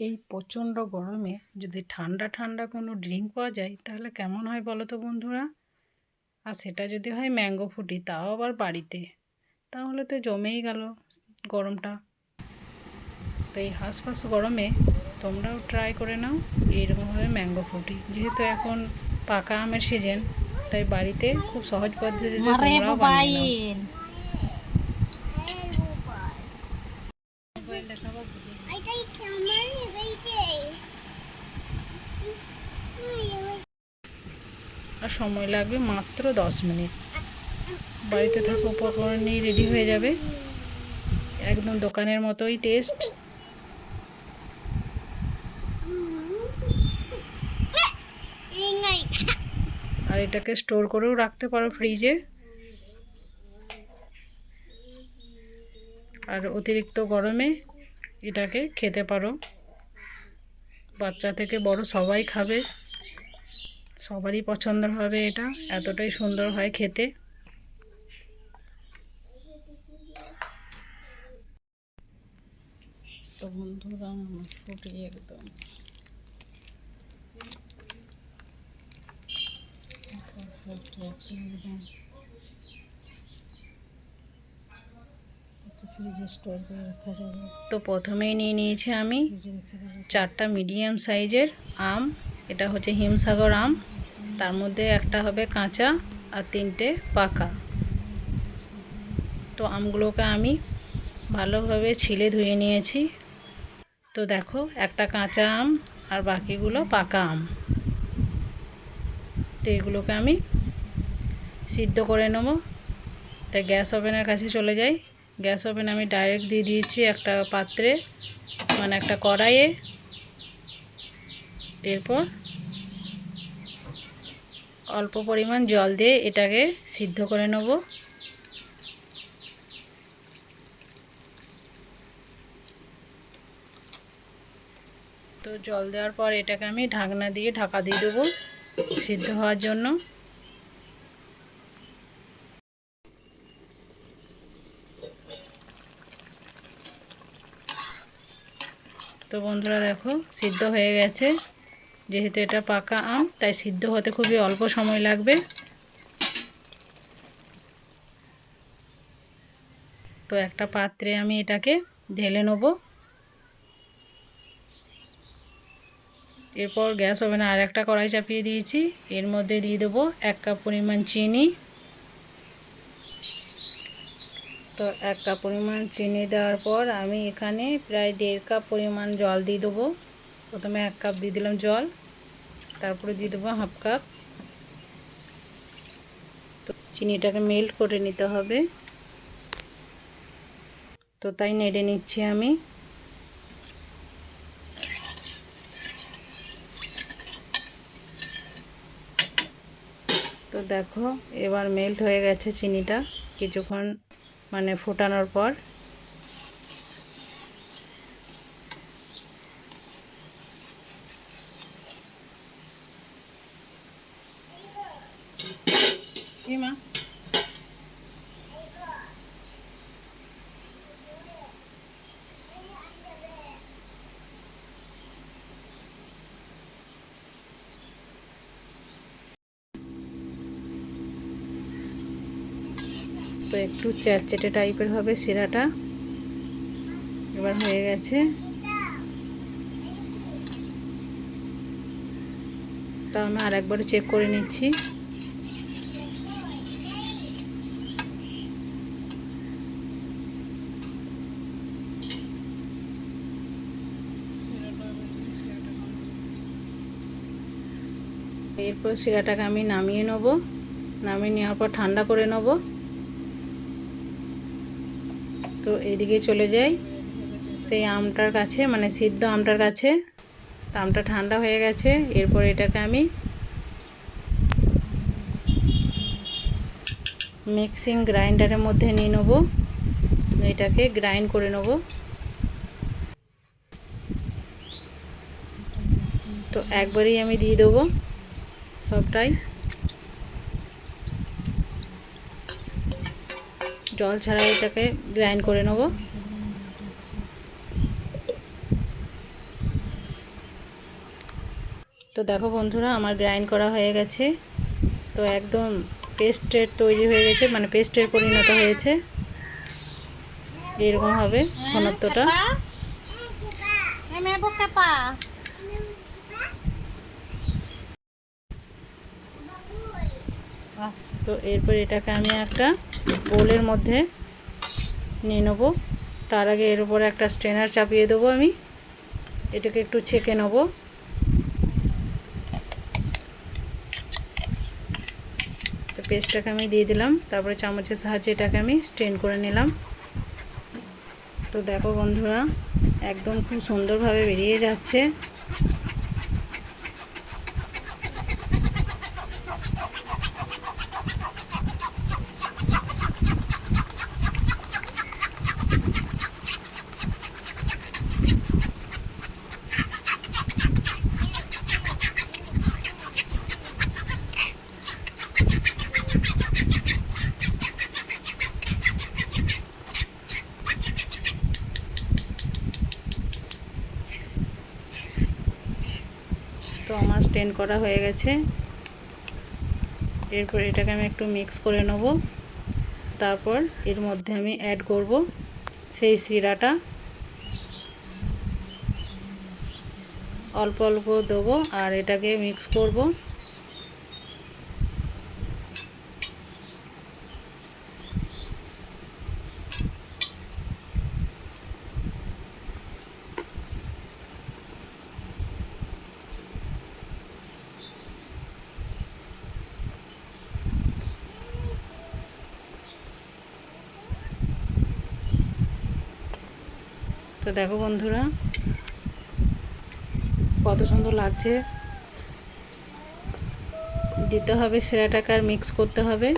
এই প্রচণ্ড গরমে যদি ঠান্ডা ঠান্ডা কোনো ড্রিঙ্ক পাওয়া যায়, তাহলে কেমন হয় বলো তো বন্ধুরা? আর সেটা যদি হয় ম্যাঙ্গো ফুটি তাও আবার বাড়িতে। তাহলে তো জমেই গেল গরমটা। তো এই হাঁসফাঁস গরমে তোমরাও ট্রাই করে নাও এইরকমভাবে ম্যাঙ্গো ফুটি যেহেতু এখন পাকা আমের সিজন তাই বাড়িতে খুব সহজ পদ্ধতিতে তোমরাও বানিয়ে নাও এটাই আমার এটাই আর সময় লাগবে মাত্র দশ মিনিট। বাড়িতে থাকা উপকরণ নিয়ে রেডি হয়ে যাবে। একদম দোকানের মতোই টেস্ট আর এটাকে স্টোর করেও রাখতে পারো ফ্রিজে আর অতিরিক্ত গরমে এটাকে খেতে পারো। বাচ্চা থেকে বড় সবাই খাবে। সবারই পছন্দ হবে এটা। এতটাই সুন্দর হয় খেতে। তো বন্ধুরা আমার ফুটে একদম। প্রথমেই নিয়ে নিয়েছি আমি চারটা মিডিয়াম সাইজের আম। এটা হচ্ছে হিমসাগর আম। তার মধ্যে একটা হবে কাঁচা আর তিনটে পাকা। তো আমগুলোকে আমি ভালোভাবে ছিলে ধুয়ে নিয়েছি। তো দেখো, একটা কাঁচা আম আর বাকিগুলো পাকা আম। তো এগুলোকে আমি সিদ্ধ করে নেব। তাই গ্যাস ওভেনের কাছে চলে যাই। গ্যাস ওভেন আমি ডাইরেক্ট দিয়ে দিয়েছি একটা পাত্রে মানে একটা কড়াইয়ে। এরপর অল্প পরিমাণ জল দিয়ে এটাকে সিদ্ধ করে নেব। তো জল দেওয়ার পর এটাকে আমি ঢাকনা দিয়ে ঢাকা দিয়ে দেবো সিদ্ধ হওয়ার জন্য। তো বন্ধুরা দেখো, সিদ্ধ হয়ে গেছে। যেহেতু এটা পাকা আম, তাই সিদ্ধ হতে খুবই অল্প সময় লাগবে। তো একটা পাত্রে আমি এটাকে ঢেলে নেব। এরপর গ্যাস ওভেনে আর একটা কড়াই চাপিয়ে দিয়েছি। এর মধ্যে দিয়ে দেবো এক কাপ পরিমাণ চিনি। তো এক কাপ পরিমাণ চিনি দেওয়ার পর আমি এখানে প্রায় দেড় কাপ পরিমাণ জল দিয়ে দেবো। প্রথমে এক কাপ দিয়ে দিলাম জল, তারপরে দিয়ে দেবো হাফ কাপ। তো চিনিটাকে মেল্ট করে নিতে হবে। তো তাই নেড়ে নিচ্ছি আমি। তো দেখো, এবার মেল্ট হয়ে গেছে চিনিটা কিছুক্ষণ মানে ফোটানোর পর মা তো একটু চ্যাটচেটে টাইপের হবে শিরাটা এবার হয়ে গেছে। তা আমি আর একবার চেক করে নিচ্ছি। এরপর শিরাটাকে আমি নামিয়ে নেব। নামিয়ে নেওয়ার পর ঠান্ডা করে নেব। তো এদিকে চলে যাই। সেই আমটার কাছে মানে সিদ্ধ আমটার কাছে। তো আমটা ঠান্ডা হয়ে গেছে, এরপর এটাকে আমি মিক্সিং গ্রাইন্ডারের মধ্যে নিয়ে নেব। এটাকে গ্রাইন্ড করে নেব। তো একবারই আমি দিয়ে দেবো সবটাই। জল ছাড়া এটাকে গ্রাইন্ড করে নেব। তো দেখো বন্ধুরা, আমার গ্রাইন্ড করা হয়ে গেছে। তো একদম পেস্টের তৈরি হয়ে গেছে মানে পেস্টের পরিণত হয়েছে। এরকম হবে ঘনত্বটা। তো এরপর এটাকে আমি একটা বোলের মধ্যে নিয়ে নেব। তার আগে এর উপরে একটা স্ট্রেনার চাপিয়ে দেবো আমি। এটাকে একটু ছেঁকে নেব। তো পেস্টটাকে আমি দিয়ে দিলাম। তারপরে চামচের সাহায্যে এটাকে আমি স্ট্রেন করে নিলাম। তো দেখো বন্ধুরা, একদম খুব সুন্দরভাবে বেরিয়ে যাচ্ছে তো আমার স্টেন করা হয়ে গেছে। এরপর এটাকে আমি একটু মিক্স করে নেব। তারপর এর মধ্যে আমি অ্যাড করব সেই শিরাটা। অল্প অল্প দেবো আর এটাকে মিক্স করব। তো দেখো বন্ধুরা কত সুন্দর লাগছে। দিতে হবে সেরা টাকার মিক্স করতে হবে।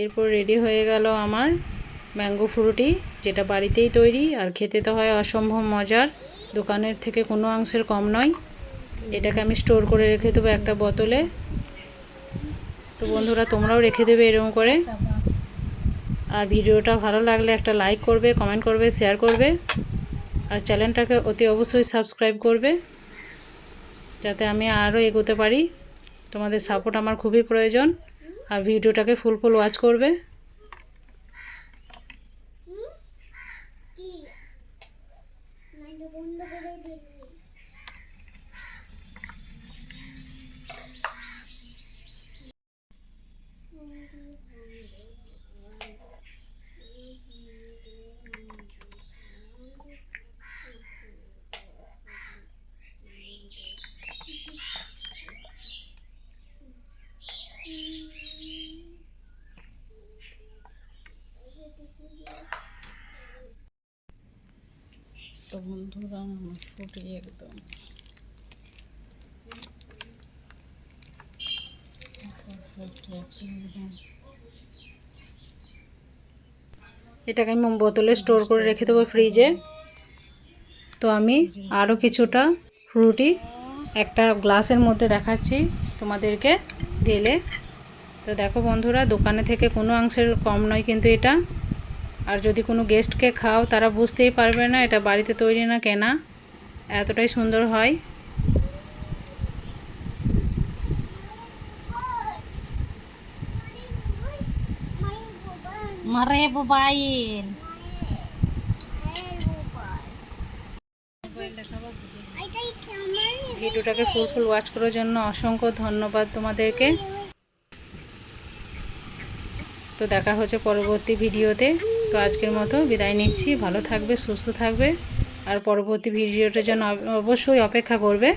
এরপর রেডি হয়ে গেল আমার ম্যাঙ্গো ফ্রুটি যেটা বাড়িতেই তৈরি, আর খেতে তো হয় অসম্ভব মজার। দোকানের থেকে কোনো অংশের কম নয়। এটাকে আমি স্টোর করে রেখে দেবো একটা বোতলে। তো বন্ধুরা, তোমরাও রেখে দেবে এরকম করে। আর ভিডিওটা ভালো লাগলে একটা লাইক করবে কমেন্ট করবে শেয়ার করবে। আর চ্যানেলটাকে অতি অবশ্যই সাবস্ক্রাইব করবে, যাতে আমি আরও এগোতে পারি। তোমাদের সাপোর্ট আমার খুবই প্রয়োজন। আর ভিডিওটাকে ফুল ফুল ওয়াচ করবে? তো বন্ধুরা, আমার একদম। এটাকে আমি বোতলে স্টোর করে রেখে দেবো ফ্রিজে। তো আমি আরও কিছুটা ফ্রুটি একটা গ্লাসের মধ্যে দেখাচ্ছি তোমাদেরকে ঢেলে। তো দেখো বন্ধুরা, দোকানে থেকে কোনো অংশের কম নয় কিন্তু এটা। আর যদি কোনো গেস্টকে খাও তারা বুঝতেই পারবে না এটা বাড়িতে তৈরি না কেনা। এতটাই সুন্দর হয়। মারি ভিডিওটাকে ফুল ফুল ওয়াচ করার জন্য অসংখ্য ধন্যবাদ তোমাদেরকে। তো দেখা হচ্ছে পরবর্তী ভিডিওতে। তো আজকের মতো বিদায় নিচ্ছি। ভালো থাকবে, সুস্থ থাকবে। আর পরবর্তী ভিডিওটার জন্য অবশ্যই অপেক্ষা করবে।